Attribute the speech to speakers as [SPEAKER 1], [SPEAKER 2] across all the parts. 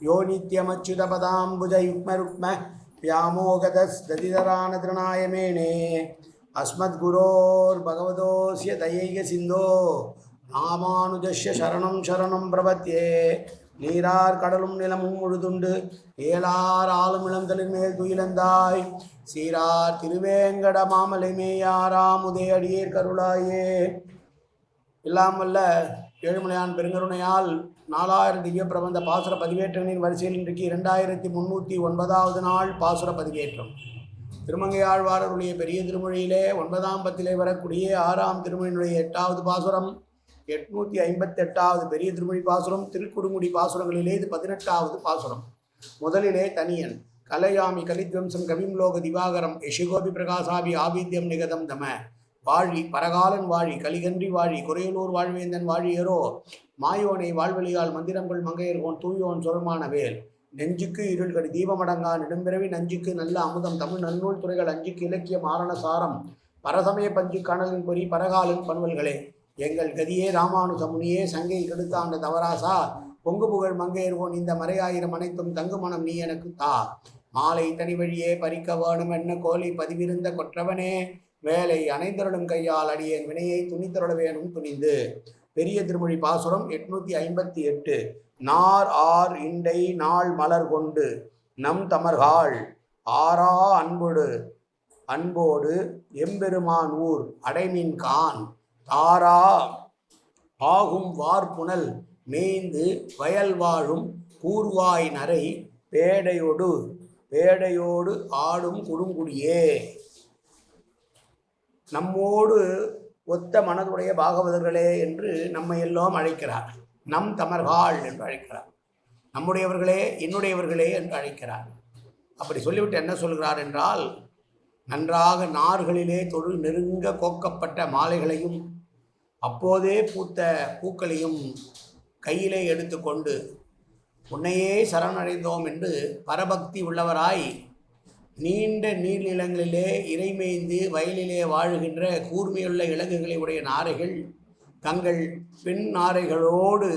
[SPEAKER 1] யோ நித்யமச்சுதபதாம்புஜயுக்மருக்ம व्यामोगतस्तदितरानतृणायमेणे अस्मद्गुरोर्भगवतोऽस्य दयैकसिन्धो रामानुजस्य शरणं शरणं प्रपत्ये நீரார் கடலும் நிலமும் முழுதுண்டு ஏலார் ஆளும் இளந்தலின் மேல் துயிலந்தாய் சீரார் திருவேங்கட மாமலை மேயாராமுதே அடியேர் கருளாயே இல்லாமல்ல ஏழுமலையான் பெருங்கருணையால் நாலாயிரம் திவ்ய பிரபந்த பாசுர பதிவேற்றங்களின் வரிசையில் இன்றைக்கு இரண்டாயிரத்தி முந்நூற்றி ஒன்பதாவது நாள் பாசுர பதிவேற்றம். திருமங்கையாழ்வாரருடைய பெரிய திருமொழியிலே ஒன்பதாம் பத்திலே வரக்கூடிய ஆறாம் திருமொழியினுடைய எட்டாவது பாசுரம் எட்நூற்றி ஐம்பத்தெட்டாவது பெரிய திருமொழி பாசுரம் திருக்குறுங்குடி பாசுரங்களிலே இது பதினெட்டாவது பாசுரம். முதலிலே தனியன் கலையாமி கலித்வம்சம் கவிம்லோக திவாகரம் யசிகோபி பிரகாசாபி ஆபித்யம் நிகதம் தம. வாழி பரகாலன் வாழி கலிகன்றி வாழி குறையலூர் வாழ்வேந்தன் வாழியரோ மாயோனை வாழ்வழியால் மந்திரங்கள் மங்கையர்கோன் தூயோன் சொல்மான வேல். நெஞ்சுக்கு இருள்கடி தீபமடங்கா நெடும்பிறவி நஞ்சுக்கு நல்ல அமுதம் தமிழ் நன்னூல் துறைகள் அஞ்சுக்கு இலக்கிய மாரண சாரம். பரசமய பஞ்சு கணலின் பொறி பரகாலன் பண்வல்களே. எங்கள் கதியே ராமானுஜமுனியே சங்கை கெடுத்தாண்ட தவராசா. பொங்கு புகழ் மங்கையர்வோன் இந்த மறையாயிரம் அனைத்தும் தங்கு மனம் நீ எனக்கு தா. மாலை தனி வழியே பறிக்க வேணும் என்ன கோலை பதிவிருந்த கொற்றவனே. வேலை அனைந்தருளும் கையால் அடியேன் வினையை துணித்தருள வேணும் துணிந்து. பெரிய திருமொழி பாசுரம் எட்நூத்தி ஐம்பத்தி எட்டு. நார் ஆர் இண்டை நாள் மலர் கொண்டு நம் தமர்கால் ஆரா அன்போடு அன்போடு எம்பெருமான் ஊர் அடைமின் கான் தாரா ஆகும் வார்புணல் மேய்ந்து வயல் வாழும் கூர்வாய் நரை பேடையோடு பேடையோடு ஆடும் குடுங்குடியே நம்மோடு ஒத்த மனதுடைய பாகவதர்களே என்று நம்மை எல்லாம் அழைக்கிறார். நம் தமர்கால் என்று அழைக்கிறார். நம்முடையவர்களே என்னுடையவர்களே என்று அழைக்கிறார். அப்படி சொல்லிவிட்டு என்ன சொல்கிறார் என்றால் நன்றாக நார்களிலே தொழு நெருங்க கோக்கப்பட்ட மாலைகளையும் அப்போதே பூத்த பூக்களையும் கையிலே எடுத்துக்கொண்டு உன்னையே சரணடைந்தோம் என்று பரபக்தி உள்ளவராய் நீண்ட நீர்நிலங்களிலே இறைமேய்ந்து வயலிலே வாழுகின்ற கூர்மையுள்ள இலங்குகளை உடைய நாரைகள் தங்கள் பெண் நாரைகளோடு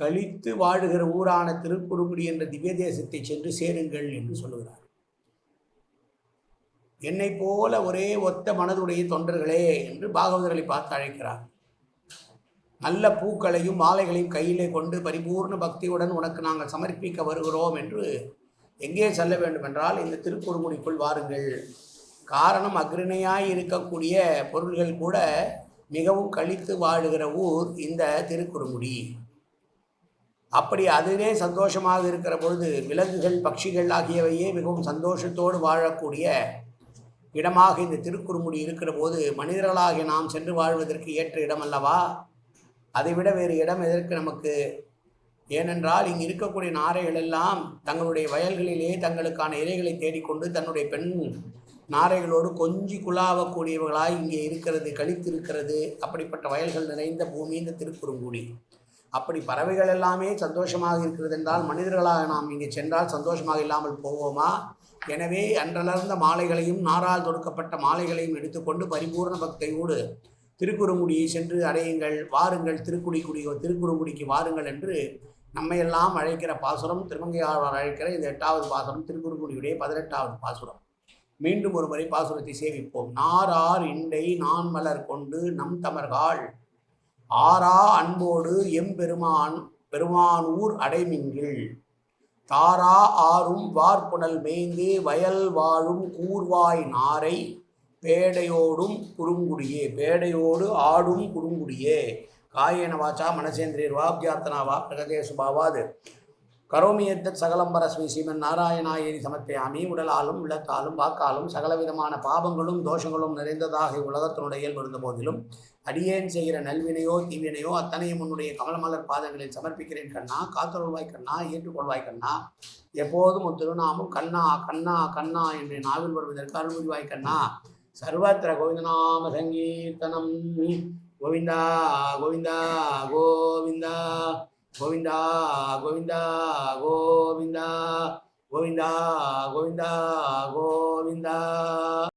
[SPEAKER 1] கழித்து வாழுகிற ஊரான திருக்குறுங்குடி என்ற திவ்ய தேசத்தை சென்று சேருங்கள் என்று சொல்லுகிறார். என்னை போல ஒரே ஒத்த மனதுடைய தொண்டர்களே என்று பாகவதர்களை பார்த்து அழைக்கிறார். நல்ல பூக்களையும் மாலைகளையும் கையிலே கொண்டு பரிபூர்ண பக்தியுடன் உனக்கு நாங்கள் சமர்ப்பிக்க வருகிறோம் என்று எங்கே செல்ல வேண்டும் என்றால் இந்த திருக்குறுங்குடிக்குள் வாருங்கள். காரணம் அக்ரிணையாய் இருக்கக்கூடிய பொருள்கள் கூட மிகவும் கழித்து வாழுகிற ஊர் இந்த திருக்குறுங்குடி அப்படி அதுவே சந்தோஷமாக இருக்கிற பொழுது விலங்குகள் பட்சிகள் ஆகியவையே மிகவும் சந்தோஷத்தோடு வாழக்கூடிய இடமாக இந்த திருக்குறுமுடி இருக்கிற போது மனிதர்களாகிய நாம் சென்று வாழ்வதற்கு ஏற்ற இடம் அல்லவா அதைவிட வேறு இடம் எதற்கு நமக்கு? ஏனென்றால் இங்கு இருக்கக்கூடிய நாரைகள் எல்லாம் தங்களுடைய வயல்களிலே தங்களுக்கான இறைகளை தேடிக்கொண்டு தன்னுடைய பெண் நாரைகளோடு கொஞ்சி குழாவக்கூடியவர்களாய் இங்கே இருக்கிறது கழித்திருக்கிறது. அப்படிப்பட்ட வயல்கள் நிறைந்த பூமி இந்த திருக்குறுங்குடி. அப்படி பறவைகள் எல்லாமே சந்தோஷமாக இருக்கிறது என்றால் மனிதர்களாக நாம் இங்கே சென்றால் சந்தோஷமாக இல்லாமல் போவோமா? எனவே அன்றலர்ந்த மாலைகளையும் நாரால் தொடுக்கப்பட்ட மாலைகளையும் எடுத்துக்கொண்டு பரிபூர்ண பக்தியோடு திருக்குறுங்குடியை சென்று அடையுங்கள் வாருங்கள் திருக்குடி குடி திருக்குறுங்குடிக்கு வாருங்கள் என்று நம்மையெல்லாம் அழைக்கிற பாசுரம் திருமங்கையாழ்வார் அழைக்கிற இந்த எட்டாவது பாசுரம் திருக்குறுங்குடியுடைய பதினெட்டாவது பாசுரம். மீண்டும் ஒரு முறை பாசுரத்தை சேவிப்போம். நாரார் இண்டை நான் மலர் கொண்டு நம் தமர்கள் ஆரா அன்போடு எம்பெருமான் பெருமானூர் அடைமின்கள் தாரா ஆறும் வார்ப்புணல் மேய்ந்து வயல் வாழும் கூர்வாய் நாரை. பேடையோடும் குறுங்குடியே பேடையோடு ஆடும் குறுங்குடியே. காயேன வாச்சா மனசேந்திரியர் வா அபியார்த்தனா வா பிரகதே சுபாவாது. கரோமி எத்தத் சகலம்பரஸ்மி சீமன் ஸ்ரீமன் நாராயணாயேரி உடலாலும் உள்ளத்தாலும் வாக்காலும் சகலவிதமான பாபங்களும் தோஷங்களும் நிறைந்ததாக உலகத்தினுடைய இயல்பு இருந்த போதிலும் அடியேன் செய்கிற நல்வினையோ தீவினையோ அத்தனையும் உன்னுடைய கமலமலர் பாதங்களில் சமர்ப்பிக்கிறேன் கண்ணா காத்தருள்வாய் கண்ணா ஏற்றுக்கொள்வாய் கண்ணா. எப்போதும் உன் கண்ணா கண்ணா கண்ணா என்று நாவில் வருவதற்கு அருள்வாய் கண்ணா. சர்வத்திர கோவிந்தநாம சங்கீர்த்தனம். 고민다 고민다 고민다 고민다 고민다 고민다 고민다 고민다 고민다